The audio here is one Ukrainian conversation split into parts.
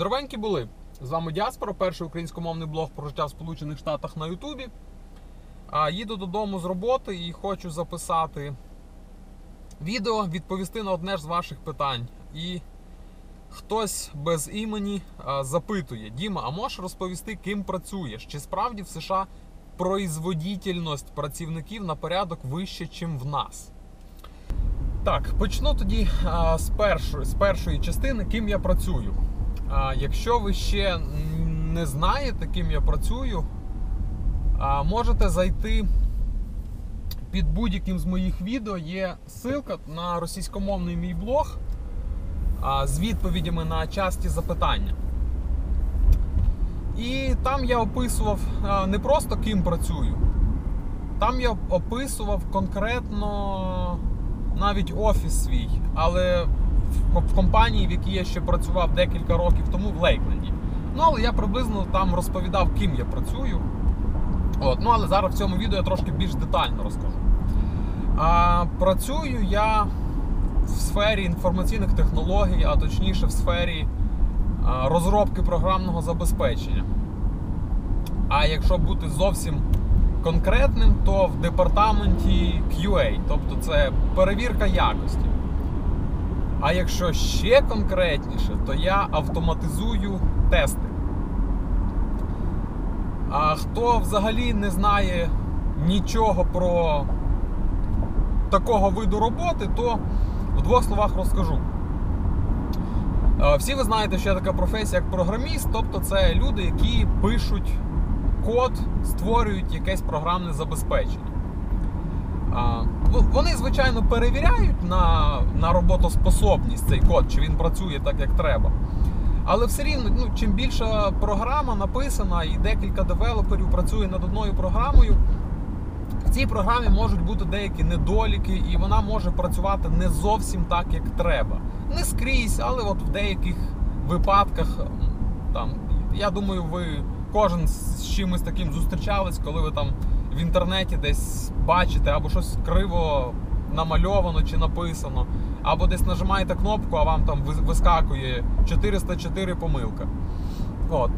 Здоровенькі були! З вами Діаспора, перший українськомовний блог про життя в Сполучених Штатах на Ютубі. Їду додому з роботи і хочу записати відео, відповісти на одне з ваших питань. І хтось без імені запитує: Діма, а можеш розповісти, ким працюєш? Чи справді в США производительність працівників на порядок вище, ніж в нас? Так, почну тоді а, з, першої, з першої частини, ким я працюю. Якщо ви ще не знаєте, ким я працюю, можете зайти під будь-яким з моїх відео. Є ссылка на російськомовний мій блог з відповідями на часті запитання. І там я описував не просто ким працюю, там я описував конкретно навіть офіс свій, але в, компанії, в якій я ще працював декілька років тому в Лейкленді. Ну, але я приблизно там розповідав, ким я працюю. От, ну, але зараз в цьому відео я трошки більш детально розкажу. А, Працюю я в сфері інформаційних технологій, а точніше в сфері а, розробки програмного забезпечення. А якщо бути зовсім конкретним, то в департаменті QA, тобто це перевірка якості. А якщо ще конкретніше, то я автоматизую тести. А хто взагалі не знає нічого про такого виду роботи, то в двох словах розкажу. Е, Всі ви знаєте, що є така професія, як програміст, тобто це люди, які пишуть код, створюють якесь програмне забезпечення. Вони, звичайно, перевіряють на, на роботоспособність цей код, чи він працює так, як треба. Але все рівно, ну, чим більша програма написана і декілька девелоперів працює над одною програмою, в цій програмі можуть бути деякі недоліки, і вона може працювати не зовсім так, як треба. Не скрізь, але от в деяких випадках, там, я думаю, ви кожен з чимось таким зустрічались, коли ви там в інтернеті десь бачите або щось криво намальовано чи написано, або десь нажимаєте кнопку, а вам там вискакує 404 помилка. От.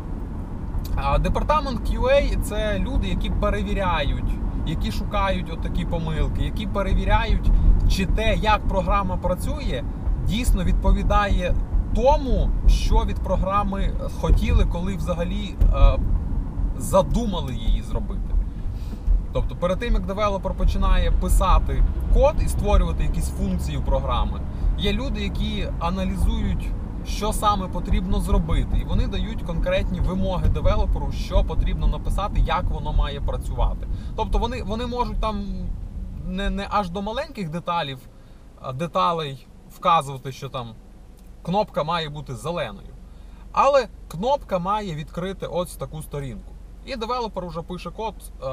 А департамент QA це люди, які перевіряють, які шукають от такі помилки, які перевіряють, чи те, як програма працює, дійсно відповідає тому, що від програми хотіли, коли взагалі е, задумали її зробити. Тобто, перед тим як девелопер починає писати код і створювати якісь функції програми, є люди, які аналізують, що саме потрібно зробити, і вони дають конкретні вимоги девелоперу, що потрібно написати, як воно має працювати. Тобто вони, вони можуть там не, не аж до маленьких деталів, деталей вказувати, що там кнопка має бути зеленою. Але кнопка має відкрити ось таку сторінку. І девелопер вже пише код, е,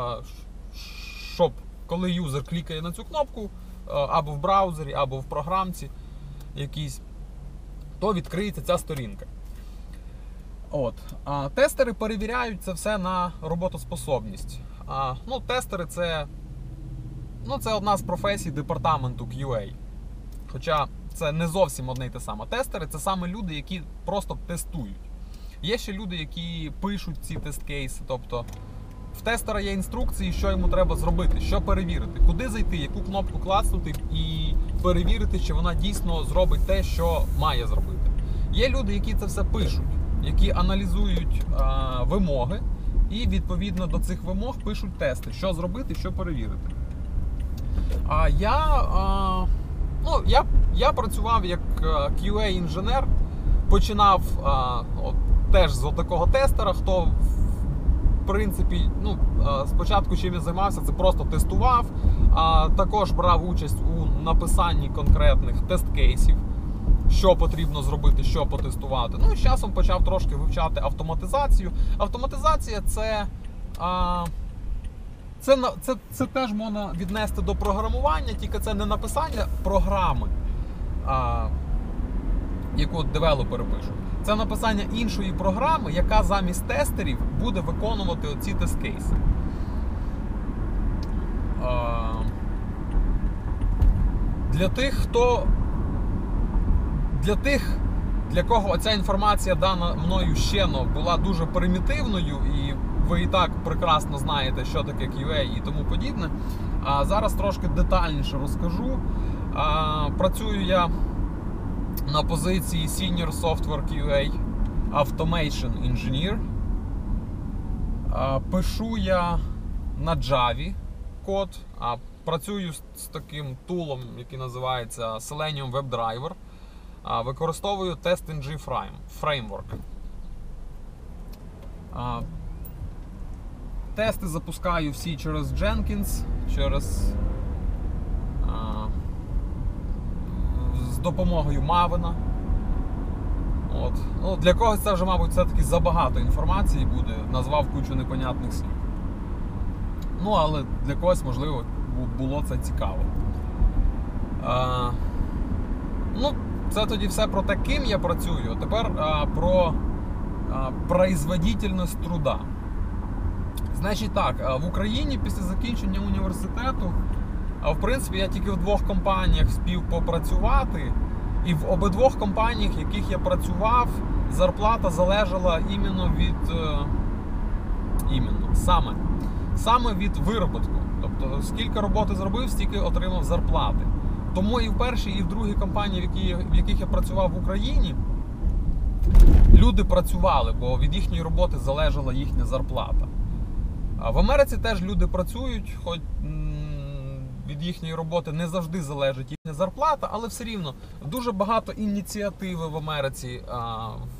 щоб коли юзер клікає на цю кнопку е, або в браузері, або в програмці якійсь, то відкриється ця сторінка. От. А тестери перевіряють це все на роботоспособність. А, ну, тестери це, ну, це одна з професій департаменту QA. Хоча це не зовсім одне й те саме. Тестери це саме люди, які просто тестують. Є ще люди, які пишуть ці тест-кейси. Тобто в тестера є інструкції, що йому треба зробити, що перевірити, куди зайти, яку кнопку клацнути і перевірити, чи вона дійсно зробить те, що має зробити. Є люди, які це все пишуть, які аналізують а, вимоги і відповідно до цих вимог пишуть тести, що зробити, що перевірити. А я, а, ну, я, я працював як QA-інженер, починав а, от, теж з такого тестера, хто принципі, ну, спочатку чим я займався, це просто тестував, а також брав участь у написанні конкретних тест-кейсів, що потрібно зробити, що потестувати. Ну і з часом почав трошки вивчати автоматизацію. Автоматизація це. А, це, це, це теж можна віднести до програмування, тільки це не написання програми, а, яку девелопери пишуть. Це написання іншої програми, яка замість тестерів буде виконувати оці тест-кейси. Для тих, хто. Для тих для кого ця інформація дана мною щено була дуже примітивною, і ви і так прекрасно знаєте, що таке QA і тому подібне. А зараз трошки детальніше розкажу. Працюю я на позиції Senior Software QA Automation Engineer. Пишу я на Java код, а працюю з, таким тулом, який називається Selenium WebDriver. Використовую TestNG Framework. Тести запускаю всі через Jenkins, через а, допомогою Maven. От. Ну, Для когось це вже, мабуть, все-таки забагато інформації буде, назвав кучу непонятних слів. Ну, але для когось, можливо, було це цікаво. А, ну, це тоді все про те, ким я працюю. Тепер а, про а, производительність труда. Значить так, в Україні після закінчення університету, а, в принципі, я тільки в двох компаніях спів попрацювати. І в обидвох компаніях, в яких я працював, зарплата залежала іменно від. е, Іменно, саме, саме від вироботку. Тобто, скільки роботи зробив, стільки отримав зарплати. Тому і в першій, і в другій компанії, в, які, в яких я працював в Україні, люди працювали, бо від їхньої роботи залежала їхня зарплата. А в Америці теж люди працюють, хоч від їхньої роботи не завжди залежить їхня зарплата, але все рівно дуже багато ініціативи в Америці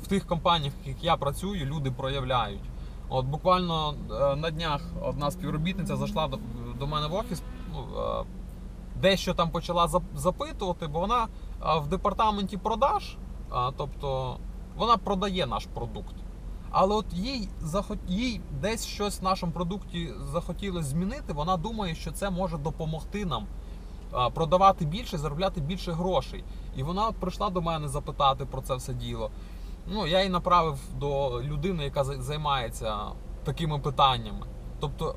в тих компаніях, в яких я працюю, люди проявляють. От буквально е, на днях одна співробітниця зайшла до, до мене в офіс. ну, е, Дещо там почала запитувати, бо вона в департаменті продаж, тобто вона продає наш продукт. Але от їй захот... їй десь щось в нашому продукті захотілося змінити. Вона думає, що це може допомогти нам продавати більше, заробляти більше грошей. І вона от прийшла до мене запитати про це все діло. Ну, я її направив до людини, яка за- займається такими питаннями. Тобто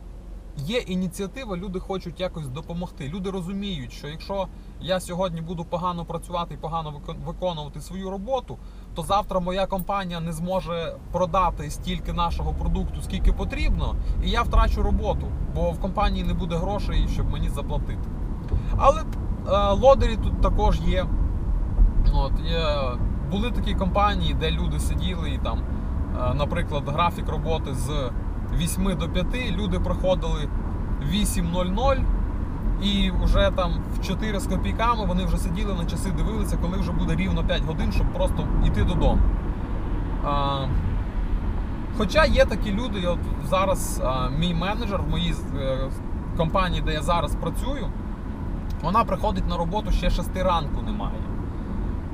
є ініціатива, люди хочуть якось допомогти. Люди розуміють, що якщо я сьогодні буду погано працювати і погано виконувати свою роботу, то завтра моя компанія не зможе продати стільки нашого продукту, скільки потрібно, і я втрачу роботу, бо в компанії не буде грошей, щоб мені заплатити. Але е, лодері тут також є. От, є. Були такі компанії, де люди сиділи і там, е, наприклад, графік роботи з 8 до 5, люди приходили 8.00 і вже там в 4 з копійками вони вже сиділи на часи, дивилися, коли вже буде рівно 5 годин, щоб просто йти додому. А, Хоча є такі люди, от зараз а, мій менеджер в моїй е, компанії, де я зараз працюю, вона приходить на роботу ще 6 ранку немає.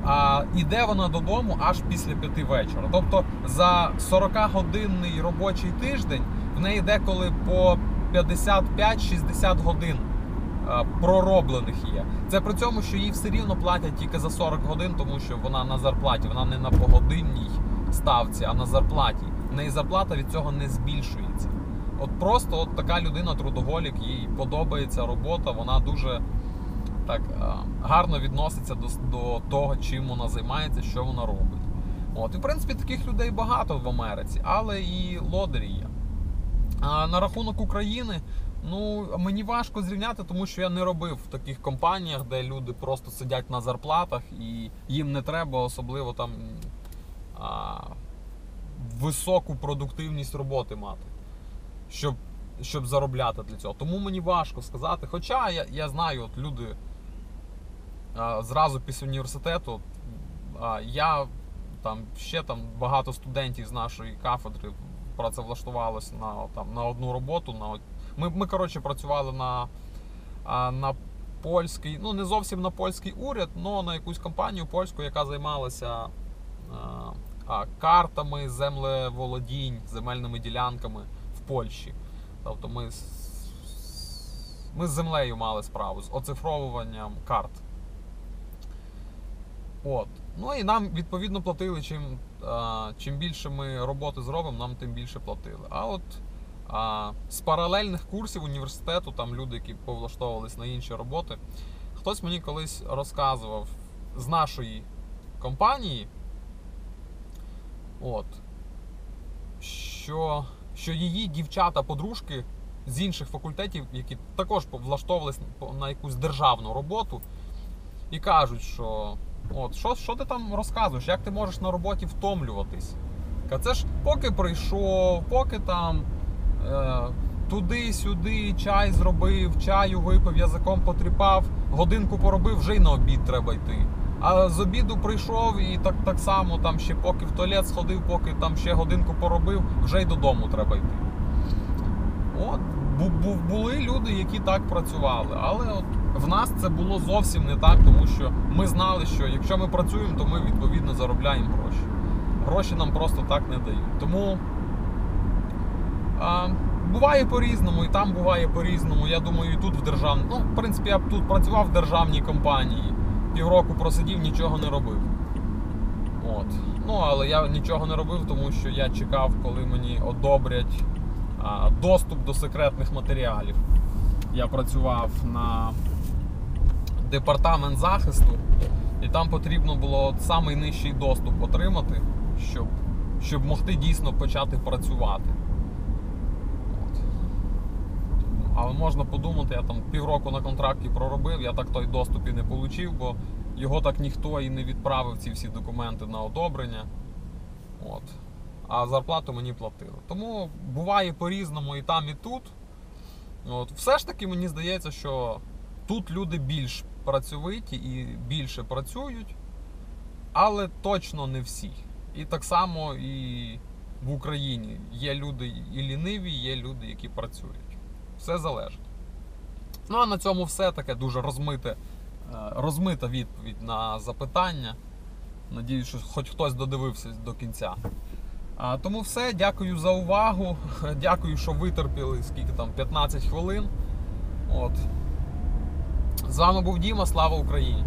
А іде вона додому аж після 5 вечора. Тобто за 40-годинний робочий тиждень в неї деколи по 55-60 годин пророблених є. Це при цьому, що їй все рівно платять тільки за 40 годин, тому що вона на зарплаті, вона не на погодинній ставці, а на зарплаті. В неї зарплата від цього не збільшується. От просто от така людина, трудоголік, їй подобається робота, вона дуже так е, гарно відноситься до, до того, чим вона займається, що вона робить. От, і в принципі таких людей багато в Америці, але і лодері є. А на рахунок України, ну мені важко зрівняти, тому що я не робив в таких компаніях, де люди просто сидять на зарплатах і їм не треба особливо там а, високу продуктивність роботи мати, щоб, щоб заробляти для цього. Тому мені важко сказати. Хоча я, я знаю, от люди зразу після університету я там ще там багато студентів з нашої кафедри працевлаштувалось на, там, на одну роботу. На, ми, ми коротше, працювали на, на польський, ну не зовсім на польський уряд, але на якусь компанію польську, яка займалася картами землеволодінь, земельними ділянками в Польщі. Тобто ми, ми з землею мали справу, з оцифровуванням карт. От. Ну і нам відповідно платили, чим, а, чим більше ми роботи зробимо, нам тим більше платили. А от а, з паралельних курсів університету, там люди, які повлаштовувались на інші роботи, хтось мені колись розказував з нашої компанії, От. Що, що її дівчата-подружки з інших факультетів, які також влаштовувались на якусь державну роботу, і кажуть, що от, що, що ти там розказуєш, як ти можеш на роботі втомлюватись? Це ж поки прийшов, поки там е, туди-сюди чай зробив, чаю випив, язиком потріпав, годинку поробив, вже й на обід треба йти. А з обіду прийшов і так, так само там ще поки в туалет сходив, поки там ще годинку поробив, вже й додому треба йти. От, були люди, які так працювали. Але от в нас це було зовсім не так, тому що ми знали, що якщо ми працюємо, то ми відповідно заробляємо гроші. Гроші нам просто так не дають. Тому а, буває по-різному, і там буває по-різному. Я думаю, і тут в державній. Ну, в принципі, я б тут працював в державній компанії. Півроку просидів, нічого не робив. От. Ну, але я нічого не робив, тому що я чекав, коли мені одобрять доступ до секретних матеріалів. Я працював на департамент захисту, і там потрібно було самий нижчий доступ отримати, щоб, щоб могти дійсно почати працювати. Але можна подумати, я там півроку на контракті проробив, я так той доступ і не отримав, бо його так ніхто і не відправив ці всі документи на одобрення. От. А зарплату мені платили. Тому буває по-різному і там, і тут. От. Все ж таки мені здається, що тут люди більш працьовиті і більше працюють, але точно не всі. І так само і в Україні є люди і ліниві, є люди, які працюють. Все залежить. Ну а на цьому все таке дуже розмите, е, розмита відповідь на запитання. Надіюсь, що хоч хтось додивився до кінця. Тому все, дякую за увагу. Дякую, що витерпіли скільки там 15 хвилин. От. З вами був Діма. Слава Україні!